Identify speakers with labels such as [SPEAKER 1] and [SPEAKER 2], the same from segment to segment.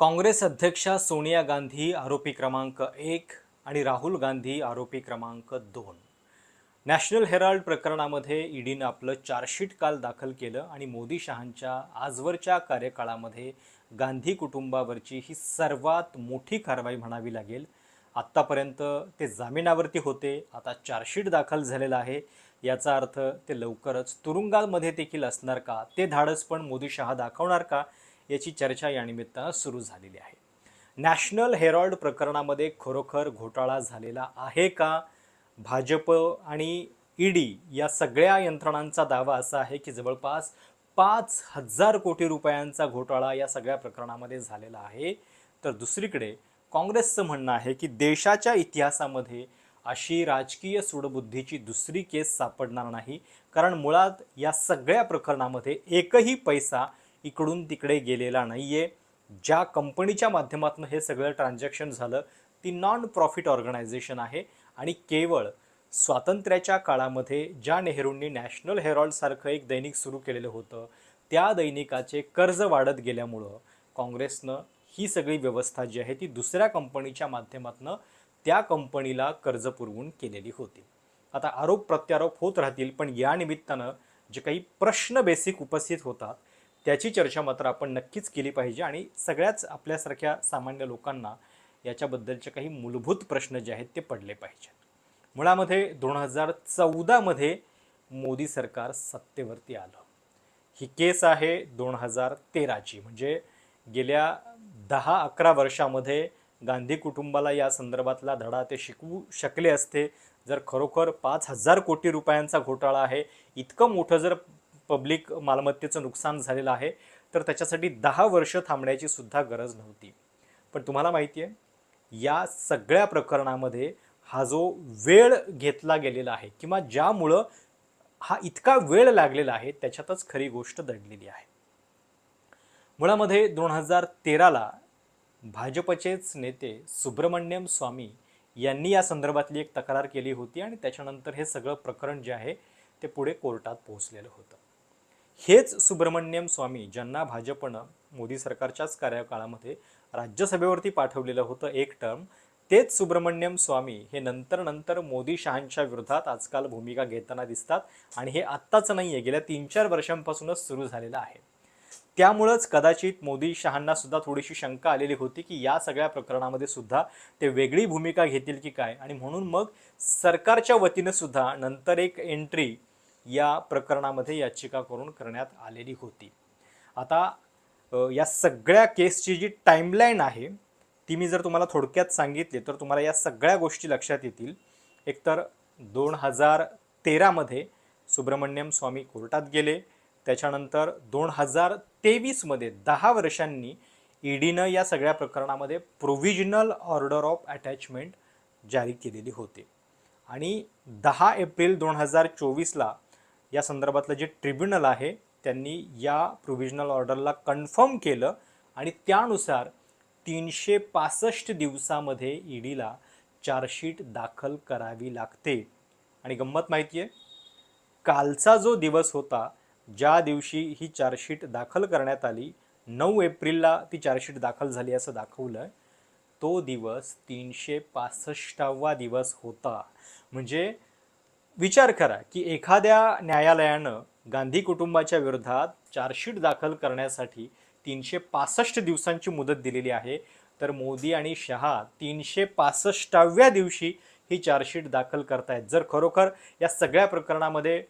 [SPEAKER 1] काँग्रेस अध्यक्षा सोनिया गांधी आरोपी क्रमांक एक आणि राहुल गांधी आरोपी क्रमांक दोन. नॅशनल हेराल्ड प्रकरणामध्ये ईडीनं आपलं चार्जशीट काल दाखल केलं आणि मोदी शहांच्या आजवरच्या कार्यकाळामध्ये गांधी कुटुंबावरची ही सर्वात मोठी कारवाई म्हणावी लागेल. आत्तापर्यंत ते जामिनावरती होते आता चार्जशीट दाखल झालेलं आहे. याचा अर्थ ते लवकरच तुरुंगामध्ये देखील असणार का? ते धाडस पण मोदी शहा दाखवणार का? याची चर्चा या निमित्तानं सुरू झालेली आहे. नॅशनल हेरॉल्ड प्रकरणामध्ये खरोखर घोटाळा झालेला आहे का? भाजप आणि ईडी या सगळ्या यंत्रणांचा दावा असा आहे की जवळपास पाच हजार कोटी रुपयांचा घोटाळा या सगळ्या प्रकरणामध्ये झालेला आहे. तर दुसरीकडे काँग्रेसचं म्हणणं आहे की देशाच्या इतिहासामध्ये अशी राजकीय सूडबुद्धीची दुसरी केस सापडणार नाही. कारण मुळात या सगळ्या प्रकरणामध्ये एकही पैसा इकडून तिकडे गेलेला नाहीये. ज्या कंपनीच्या माध्यमातून हे सगळं ट्रान्झॅक्शन झालं ती नॉन प्रॉफिट ऑर्गनायझेशन आहे. आणि केवळ स्वातंत्र्याच्या काळामध्ये ज्या नेहरूंनी नॅशनल हेरॉल्डसारखं एक दैनिक सुरू केलेलं होतं त्या दैनिकाचे कर्ज वाढत गेल्यामुळं काँग्रेसनं ही सगळी व्यवस्था जी आहे ती दुसऱ्या कंपनीच्या माध्यमातून त्या कंपनीला कर्ज पुरवून केलेली होती. आता आरोप प्रत्यारोप होत राहतील पण या निमित्तानं जे काही प्रश्न बेसिक उपस्थित होतात त्याची चर्चा मात्र आपण नक्कीच केली पाहिजे आणि सगळ्याच आपल्यासारख्या सामान्य लोकांना याच्याबद्दलचे काही मूलभूत प्रश्न जे आहेत ते पडले पाहिजेत. मुळामध्ये दोन हजार चौदामध्ये मोदी सरकार सत्तेवरती आलं. ही केस आहे दोन हजार तेराची म्हणजे गेल्या दहा अकरा वर्षामध्ये गांधी कुटुंबाला या संदर्भातला धडा ते शिकवू शकले असते. जर खरोखर पाच हजार कोटी रुपयांचा घोटाळा आहे इतकं मोठं जर पब्लिक मालमत्तेचं नुकसान झालेलं आहे तर त्याच्यासाठी दहा वर्ष थांबण्याची सुद्धा गरज नव्हती. पण तुम्हाला माहिती आहे या सगळ्या प्रकरणामध्ये हा जो वेळ घेतला गेलेला आहे किंवा ज्यामुळं हा इतका वेळ लागलेला आहे त्याच्यातच खरी गोष्ट दडलेली आहे. मुळामध्ये दोन हजार तेराला भाजपचेच नेते सुब्रमण्यम स्वामी यांनी या संदर्भातली एक तक्रार केली होती आणि त्याच्यानंतर हे सगळं प्रकरण जे आहे ते पुढे कोर्टात पोहोचलेलं होतं. हेच सुब्रमण्यम स्वामी ज्यांना भाजपनं मोदी सरकारच्याच कार्यकाळामध्ये राज्यसभेवरती पाठवलेलं होतं एक टर्म तेच सुब्रमण्यम स्वामी हे नंतर नंतर मोदी शहांच्या विरोधात आजकाल भूमिका घेताना दिसतात आणि हे आत्ताच नाही आहे गेल्या तीन चार वर्षांपासूनच सुरू झालेलं आहे. त्यामुळंच कदाचित मोदी शहांना सुद्धा थोडीशी शंका आलेली होती की या सगळ्या प्रकरणामध्ये सुद्धा ते वेगळी भूमिका घेतील की काय? आणि म्हणून मग सरकारच्या वतीनं सुद्धा नंतर एक एंट्री या प्रकरणामध्ये याचिका करून करण्यात आलेली होती. आता या सगळ्या केसची जी टाईमलाईन आहे ती मी जर तुम्हाला थोडक्यात सांगितली तर तुम्हाला या सगळ्या गोष्टी लक्षात येतील. एकतर दोन हजार तेरामध्ये सुब्रमण्यम स्वामी कोर्टात गेले त्याच्यानंतर दोन हजार तेवीसमध्ये दहा वर्षांनी ईडीनं या सगळ्या प्रकरणामध्ये प्रोव्हिजनल ऑर्डर ऑफ अटॅचमेंट जारी केलेली होती. आणि दहा एप्रिल दोन हजार चोवीसला या संदर्भातलं जे ट्रिब्युनल आहे त्यांनी या प्रोव्हिजनल ऑर्डरला कन्फर्म केलं आणि त्यानुसार तीनशे पासष्ट दिवसामध्ये ईडीला चार्जशीट दाखल करावी लागते. आणि गंमत माहिती आहे कालचा जो दिवस होता ज्या दिवशी ही चार्जशीट दाखल करण्यात आली नऊ एप्रिलला ती चार्जशीट दाखल झाली असं दाखवलं आहे तो दिवस तीनशे पासष्टावा दिवस होता. म्हणजे विचार करा की एखाद्या न्यायालयानं गांधी कुटुंबाच्या विरोधात चार्जशीट दाखल करण्यासाठी तीनशे पासष्ट दिवसांची मुदत दिलेली आहे. तर मोदी आणि शहा तीनशे पासष्टाव्या दिवशी ही चार्जशीट दाखल करतायत. जर खरोखर या सगळ्या प्रकरणामध्ये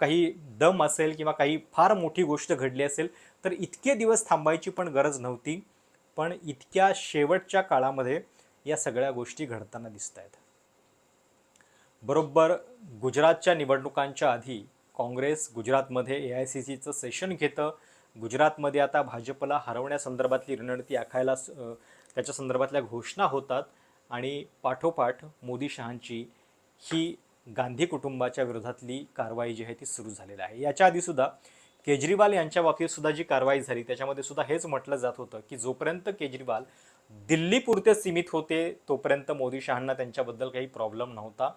[SPEAKER 1] काही दम असेल किंवा काही फार मोठी गोष्ट घडली असेल तर इतके दिवस थांबायची पण गरज नव्हती. पण इतक्या शेवटच्या काळामध्ये या सगळ्या गोष्टी घडताना दिसत आहेत बरोबर गुजरातच्या निवडणुकांच्या आधी काँग्रेस गुजरातमध्ये ए आय सी सीचं सेशन घेतं. गुजरातमध्ये आता भाजपला हरवण्यासंदर्भातली रणनीती आखायला स- त्याच्या संदर्भातल्या घोषणा होतात आणि पाठोपाठ मोदी शहांची ही गांधी कुटुंबाच्या विरोधातली कारवाई जी आहे ती सुरू झालेली आहे. याच्या आधी सुद्धा केजरीवाल यांच्या बाबतीत सुद्धा जी कारवाई झाली त्याच्यामध्ये सुद्धा हेच म्हटलं जात होतं की जोपर्यंत केजरीवाल दिल्लीपुरते सीमित होते तोपर्यंत मोदी शहांना त्यांच्याबद्दल काही प्रॉब्लेम नव्हता.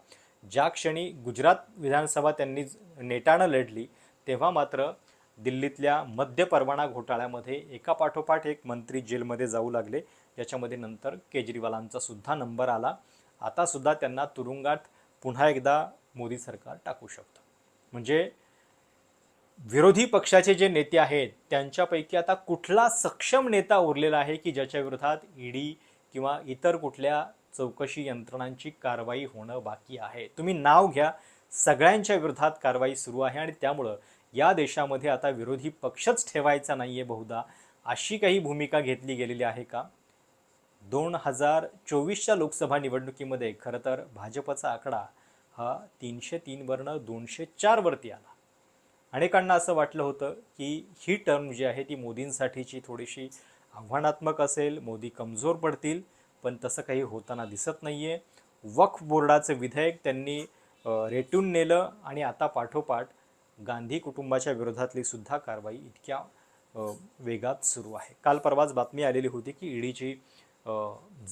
[SPEAKER 1] ज्या क्षणी गुजरात विधानसभा त्यांनी नेटानं लढली तेव्हा मात्र दिल्लीतल्या मध्य परवाना घोटाळ्यामध्ये एकापाठोपाठ एक मंत्री जेलमध्ये जाऊ लागले. याच्यामध्ये नंतर केजरीवालांचा सुद्धा नंबर आला. आता सुद्धा त्यांना तुरुंगात पुन्हा एकदा मोदी सरकार टाकू शकतं. म्हणजे विरोधी पक्षाचे जे नेते आहेत त्यांच्यापैकी आता कुठला सक्षम नेता उरलेला आहे की ज्याच्या विरोधात ईडी किंवा इतर कुठल्या चौकशी यंत्रणांची कारवाई होणं बाकी आहे. तुम्ही नाव घ्या. सगळ्यांच्या विरोधात कारवाई सुरू आहे आणि त्यामुळं या देशामध्ये आता विरोधी पक्षच ठेवायचा नाही आहे बहुधा. अशी काही भूमिका घेतली गेलेली आहे का? दोन हजार चोवीसच्या लोकसभा निवडणुकीमध्ये खरं तर भाजपचा आकडा हा तीनशे तीनवरनं दोनशे चारवरती आला. अनेकांना असं वाटलं होतं की ही टर्म जी आहे ती मोदींसाठीची थोडीशी आव्हानात्मक असेल मोदी कमजोर पडतील. पण तसं काही होताना दिसत नाही आहे वक्फ बोर्डाचं विधेयक त्यांनी रेटून नेलं आणि आता पाठोपाठ गांधी कुटुंबाच्या विरोधातली सुद्धा कारवाई इतक्या वेगात सुरू आहे. काल परवाच बातमी आलेली होती की ईडीची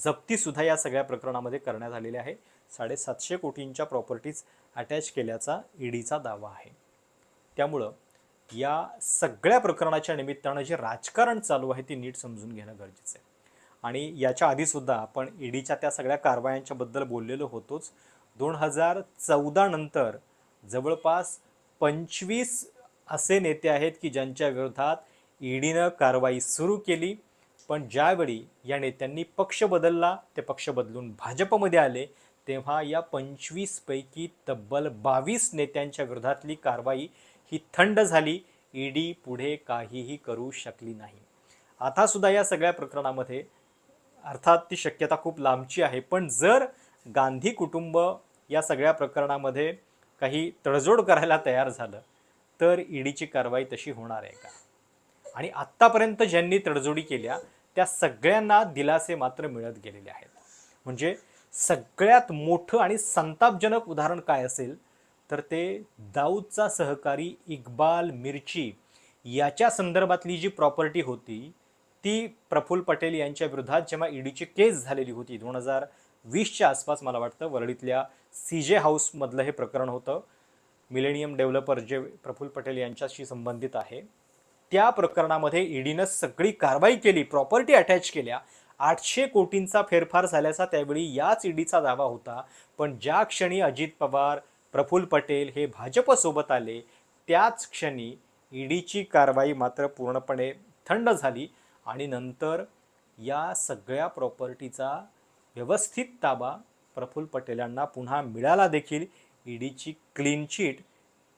[SPEAKER 1] जप्तीसुद्धा या सगळ्या प्रकरणामध्ये करण्यात आलेली आहे. साडेसातशे कोटींच्या प्रॉपर्टीज अटॅच केल्याचा ईडीचा दावा आहे. त्यामुळं या सगळ्या प्रकरणाच्या निमित्तानं जे राजकारण चालू आहे ते नीट समजून घेणं गरजेचं आहे. आणि याच्या आधीसुद्धा आपण ईडीच्या त्या सगळ्या कारवायांच्याबद्दल बोललेलो होतोच. दोन हजार चौदा नंतर जवळपास पंचवीस असे नेते आहेत की ज्यांच्या विरोधात ईडीनं कारवाई सुरू केली. पण ज्यावेळी या नेत्यांनी पक्ष बदलला ते पक्ष बदलून भाजपमध्ये आले तेव्हा या पंचवीसपैकी तब्बल बावीस नेत्यांच्या विरोधातली कारवाई ही थंड झाली. ईडी पुढे काहीही करू शकली नाही. आतासुद्धा या सगळ्या प्रकरणामध्ये अर्थात ती शक्यता खूप लांबची आहे. पण जर गांधी कुटुंब या सगळ्या प्रकरणामध्ये काही तडजोड करायला तयार झालं तर ईडीची कारवाई तशी होणार आहे का? आणि आत्तापर्यंत ज्यांनी तडजोडी केल्या त्या सगळ्यांना दिलासे मात्र मिळत गेलेले आहेत. म्हणजे सगळ्यात मोठं आणि संतापजनक उदाहरण काय असेल तर ते दाऊदचा सहकारी इक्बाल मिर्ची याच्या संदर्भातली जी प्रॉपर्टी होती ती प्रफुल्ल पटेल यांच्या विरोधात जेव्हा ईडीची केस झालेली होती दोन हजार वीसच्या आसपास मला वाटतं वरळीतल्या सी जे हाऊसमधलं हे प्रकरण होतं मिलेनियम डेव्हलपर जे प्रफुल्ल पटेल यांच्याशी संबंधित आहे त्या प्रकरणामध्ये ईडीनं सगळी कारवाई केली प्रॉपर्टी अटॅच केल्या आठशे कोटींचा फेरफार झाल्याचा त्यावेळी याच ईडीचा दावा होता. पण ज्या क्षणी अजित पवार प्रफुल्ल पटेल हे भाजपसोबत आले त्याच क्षणी ईडीची कारवाई मात्र पूर्णपणे थंड झाली. आणि नंतर या सगळ्या प्रॉपर्टीचा व्यवस्थित ताबा प्रफुल्ल पटेलांना पुन्हा मिळाला देखील. ईडीची क्लीन चिट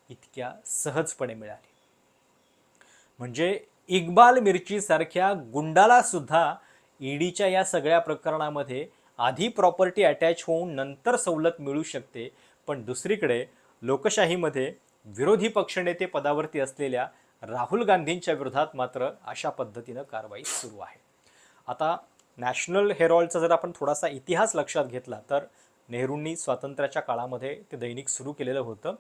[SPEAKER 1] इतक्या सहजपणे मिळाली. म्हणजे इक्बाल मिरचीसारख्या गुंडाला सुद्धा ईडीच्या या सगळ्या प्रकरणामध्ये आधी प्रॉपर्टी अटॅच होऊन नंतर सवलत मिळू शकते. पण दुसरीकडे लोकशाहीमध्ये विरोधी पक्षनेते पदावरती असलेल्या राहुल गांधींच्या विरोधात मात्र अशा पद्धतीनं कारवाई सुरू आहे. आता नॅशनल हेरॉल्डचा जर आपण थोडासा इतिहास लक्षात घेतला तर नेहरूंनी स्वातंत्र्याच्या काळामध्ये ते दैनिक सुरू केलेलं होतं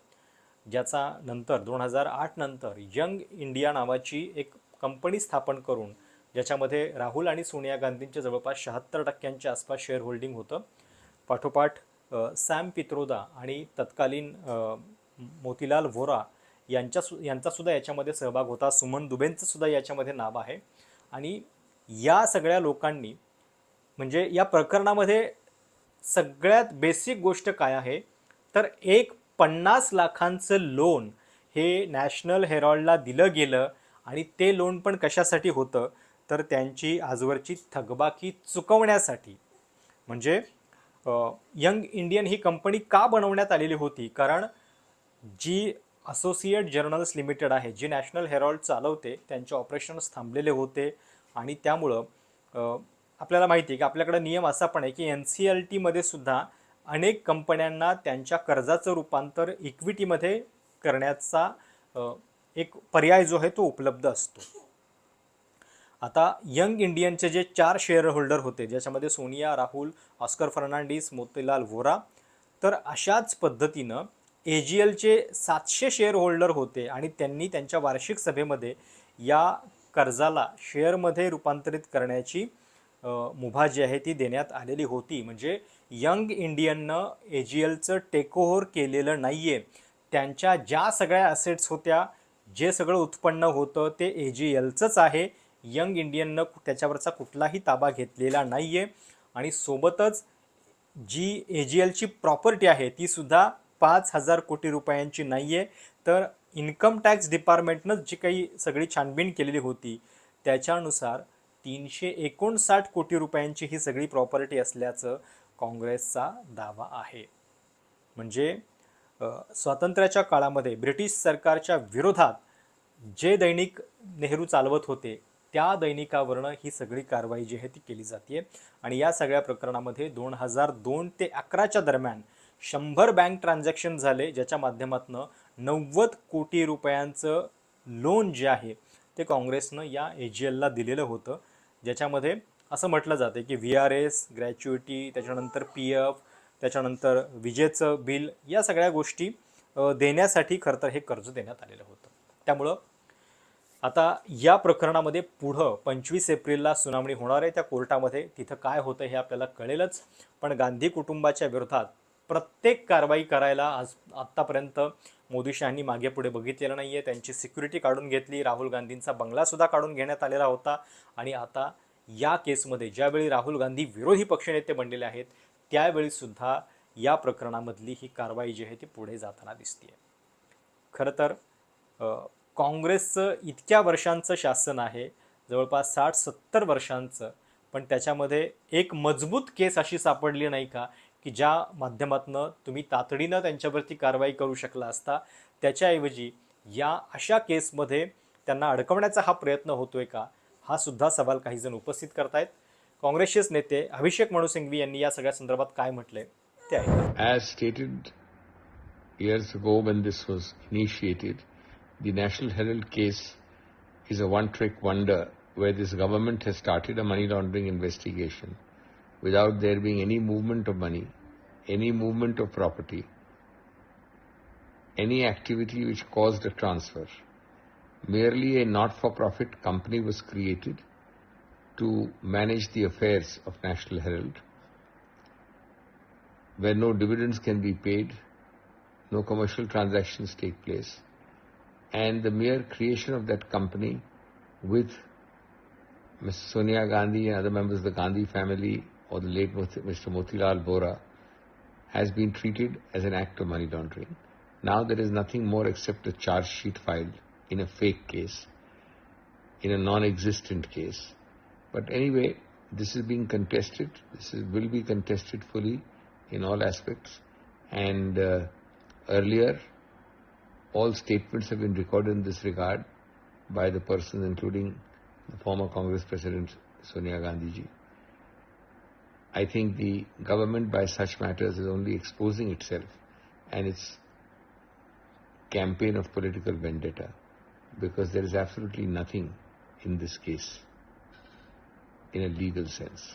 [SPEAKER 1] ज्याचा नंतर दोन हजार आठ नंतर यंग इंडिया नावाची एक कंपनी स्थापन करून ज्याच्यामध्ये राहुल आणि सोनिया गांधींच्या जवळपास शहात्तर टक्क्यांच्या आसपास शेअर होल्डिंग होतं. पाठोपाठ सॅम पित्रोदा आणि तत्कालीन मोतीलाल व्होरा यांच्या सु यांचासुद्धा याच्यामध्ये सहभाग होता. सुमन दुबेंचं सुद्धा याच्यामध्ये नाव आहे. आणि या सगळ्या लोकांनी म्हणजे या प्रकरणामध्ये सगळ्यात बेसिक गोष्ट काय आहे? तर एक पन्नास लाखांचं लोन हे नॅशनल हेरॉल्डला दिलं गेलं आणि ते लोन पण कशासाठी होतं? तर त्यांची आजवरची थकबाकी चुकवण्यासाठी. म्हणजे यंग इंडियन ही कंपनी का बनवण्यात आलेली होती? कारण जी असोसिएट जर्नल्स लिमिटेड आहे जी नॅशनल हेरॉल्ड चालवते त्यांचे ऑपरेशन्स थांबलेले होते आणि त्यामुळं आपल्याला माहिती आहे की आपल्याकडे नियम असा पण आहे की एन सी एल टीमध्ये सुद्धा अनेक कंपन्यांना त्यांच्या कर्जाचं रूपांतर इक्विटीमध्ये करण्याचा एक पर्याय जो आहे तो उपलब्ध असतो. आता यंग इंडियनचे जे चार शेअर होल्डर होते ज्याच्यामध्ये सोनिया राहुल ऑस्कर फर्नांडिस मोतीलाल व्होरा तर अशाच पद्धतीनं ए जी एलचे सातशे शेअर होल्डर होते आणि त्यांनी त्यांच्या वार्षिक सभेमध्ये या कर्जाला शेअरमध्ये रूपांतरित करण्याची मुभा जी आहे ती देण्यात आलेली होती. म्हणजे यंग इंडियननं ए जी एलचं टेकओव्हर केलेलं नाही आहे त्यांच्या ज्या सगळ्या असेट्स होत्या जे सगळं उत्पन्न होतं ते ए जी एलचंच आहे. यंग इंडियननं त्याच्यावरचा कुठलाही ताबा घेतलेला नाही आहे आणि सोबतच जी ए जी एलची प्रॉपर्टी आहे ती सुद्धा पाच हजार कोटी रुपयांची नाही आहे तर इन्कम टॅक्स डिपार्टमेंटनं जी काही सगळी छानबीन केलेली होती त्याच्यानुसार तीनशे एकोणसाठ कोटी रुपयांची ही सगळी प्रॉपर्टी असल्याचं काँग्रेसचा दावा आहे. म्हणजे स्वातंत्र्याच्या काळामध्ये ब्रिटिश सरकारच्या विरोधात जे दैनिक नेहरू चालवत होते त्या दैनिकावरनं ही सगळी कारवाई जी आहे ती केली जाते आणि या सगळ्या प्रकरणामध्ये दोन हजार दोन ते अकराच्या दरम्यान शंभर बँक ट्रान्झॅक्शन झाले ज्याच्या माध्यमातून नव्वद कोटी रुपयांचं लोन जे आहे ते काँग्रेसनं या ए जी एलला दिलेलं होतं. ज्याच्यामध्ये असं म्हटलं जातं की व्ही आर एस ग्रॅच्युइटी त्याच्यानंतर पी एफ त्याच्यानंतर विजेचं बिल या सगळ्या गोष्टी देण्यासाठी खरं तर हे कर्ज देण्यात आलेलं होतं. त्यामुळं आता या प्रकरणामध्ये पुढं पंचवीस एप्रिलला सुनावणी होणार आहे त्या कोर्टामध्ये. तिथं काय होतं हे आपल्याला कळेलच. पण गांधी कुटुंबाच्या विरोधात प्रत्येक कारवाई करायला आज आत्तापर्यंत मोदी शहानी मागे पुढे बघितलेलं नाही आहे त्यांची सिक्युरिटी काढून घेतली. राहुल गांधींचा बंगलासुद्धा काढून घेण्यात आलेला होता. आणि आता या केसमध्ये ज्यावेळी राहुल गांधी विरोधी पक्षनेते बनलेले आहेत त्यावेळीसुद्धा या प्रकरणामधली ही कारवाई जी आहे ती पुढे जाताना दिसते खरं तर काँग्रेसचं इतक्या वर्षांचं शासन आहे जवळपास साठ सत्तर वर्षांचं पण त्याच्यामध्ये एक मजबूत केस अशी सापडली नाही का? की ज्या माध्यमातून तुम्ही तातडीनं त्यांच्यावरती कारवाई करू शकला असता त्याच्याऐवजी या अशा केसमध्ये त्यांना अडकवण्याचा हा प्रयत्न होतो आहे का हा सुद्धा सवाल काही जण उपस्थित करत आहेत काँग्रेसचेच नेते अभिषेक मनु सिंघवी यांनी या सगळ्या संदर्भात काय म्हटलंय ते आहे
[SPEAKER 2] as stated years go when this was initiated the National Herald case is a one trick wonder where this government has started a money laundering investigation without there being any movement of money, any movement of property, any activity which caused a transfer. Merely a not for profit company was created to manage the affairs of National Herald where no dividends can be paid, no commercial transactions take place, and the mere creation of that company with Ms. Sonia Gandhi and other members of the Gandhi family or the late Mr. Motilal Bora has been treated as an act of money laundering. Now there is nothing more except a charge sheet filed in a fake case, in a non-existent case. But anyway, this is being contested. This is, will be contested fully in all aspects. And uh, earlier, all statements have been recorded in this regard by the persons, including the former Congress President Sonia Gandhi ji. I think the government, by such matters, is only exposing itself and its campaign of political vendetta because there is absolutely nothing in this case in a legal sense.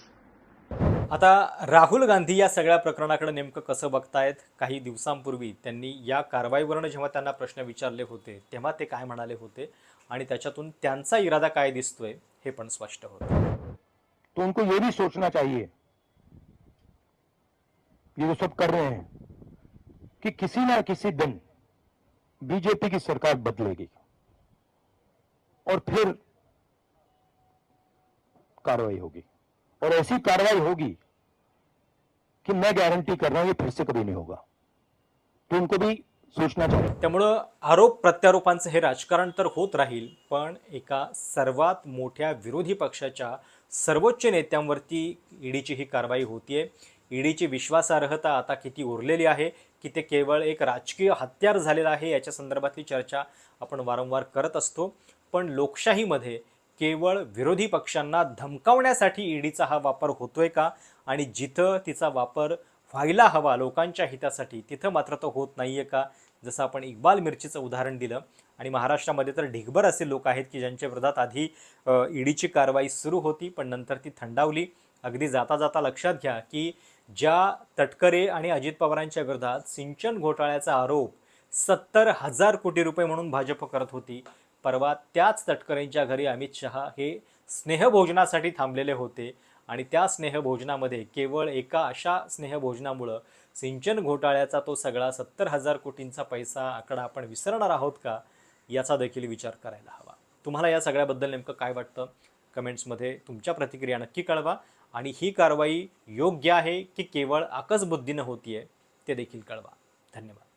[SPEAKER 1] आता राहुल गांधी या सगळ्या प्रकरणाकडे नेमकं कसं बघतायत काही दिवसांपूर्वी त्यांनी या कारवाईवरनं जेव्हा त्यांना प्रश्न विचारले होते तेव्हा ते काय म्हणाले होते आणि त्याच्यातून त्यांचा इरादा काय दिसतोय हे पण स्पष्ट होतं
[SPEAKER 3] तो उनको ये भी सोचना चाहिए ये जो सब कर रहे हैं कि किसी ना किसी दिन बीजेपी की सरकार बदलेगी और फिर कार्रवाई होगी। और ऐसी कार्रवाई होगी कि मैं गॅरंटी कर रहा हूं ये फिर से कभी नहीं होगा। तो उनको भी सूचना चाहिए।
[SPEAKER 1] त्यामुळं आरोप प्रत्यारोपांचं हे राजकारण तर होत राहील पण एका सर्वात मोठ्या विरोधी पक्षाच्या सर्वोच्च नेत्यांवरती ईडीची ही कारवाई होतीये. ईडीची विश्वासार्हता आता किती उरलेली आहे की ते केवळ एक राजकीय हत्यार झालेलं आहे याच्या संदर्भातली चर्चा आपण वारंवार करत असतो. पण लोकशाहीमध्ये केवळ विरोधी पक्षांना धमकावण्यासाठी ईडीचा हा वापर होतोय का? आणि जिथं तिचा वापर व्हायला हवा लोकांच्या हितासाठी तिथं मात्र तो होत नाही आहे का? जसं आपण इक्बाल मिरचीचं उदाहरण दिलं. आणि महाराष्ट्रामध्ये तर ढिगभर असे लोक आहेत की ज्यांच्या विरोधात आधी ईडीची कारवाई सुरू होती पण नंतर ती थंडावली. अगदी जाता जाता लक्षात घ्या की ज्या तटकरे आणि अजित पवारांच्या विरोधात सिंचन घोटाळ्याचा आरोप सत्तर हजार कोटी रुपये म्हणून भाजप करत होती. परवा त्याच तटकरेंच्या घरी अमित शहा हे स्नेहभोजनासाठी थांबलेले होते आणि त्या स्नेहभोजनामध्ये केवळ एका अशा स्नेहभोजनामुळं सिंचन घोटाळ्याचा तो सगळा सत्तर हजार कोटींचा पैसा आकडा आपण विसरणार आहोत का? याचा देखील विचार करायला हवा. तुम्हाला या सगळ्याबद्दल नेमकं काय वाटतं? कमेंट्समध्ये तुमच्या प्रतिक्रिया नक्की कळवा. आणि ही कारवाई योग्य आहे की केवळ आकसबुद्धीनं आहे ते देखील कळवा. धन्यवाद.